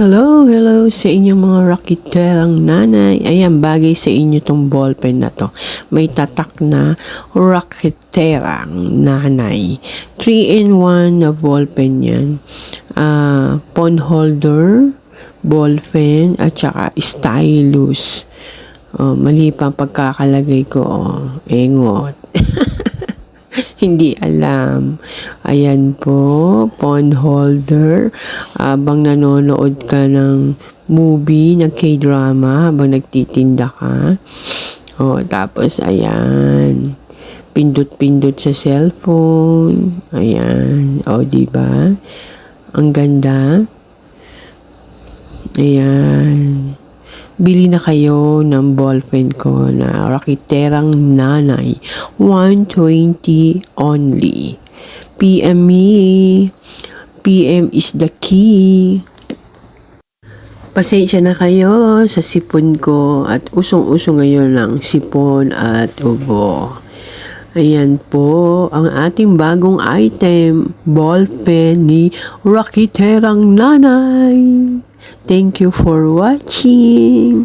Hello, hello sa inyong mga rakiterang nanay. Ayan, bagay sa inyo tong ballpen na to. May tatak na rakiterang nanay. 3-in-1 na ballpen yan. Ah, phone holder, ballpen, at saka stylus. Oh, mali pa pagkakalagay ko. Oh, engot. Hindi alam. Ayan po, phone holder. Habang nanonood ka ng movie, ng K-drama, habang nagtitinda ka. O, tapos, ayan. Pindot-pindot sa cellphone. Ayan. O, di ba? Ang ganda. Ayan. Bili na kayo ng ballpen ko na Rakiterang Nanay. 120 only. PM me. PM is the key. Pasensya na kayo sa sipon ko at usong-uso ngayon ng sipon at ubo. Ayan po ang ating bagong item, ballpen ni Rakiterang Nanay. Thank you for watching.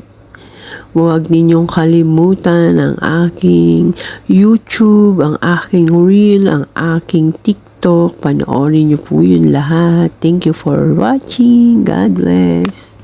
Huwag ninyong kalimutan ang aking YouTube, ang aking Reel, ang aking TikTok. Panoorin niyo po yun lahat. Thank you for watching. God bless.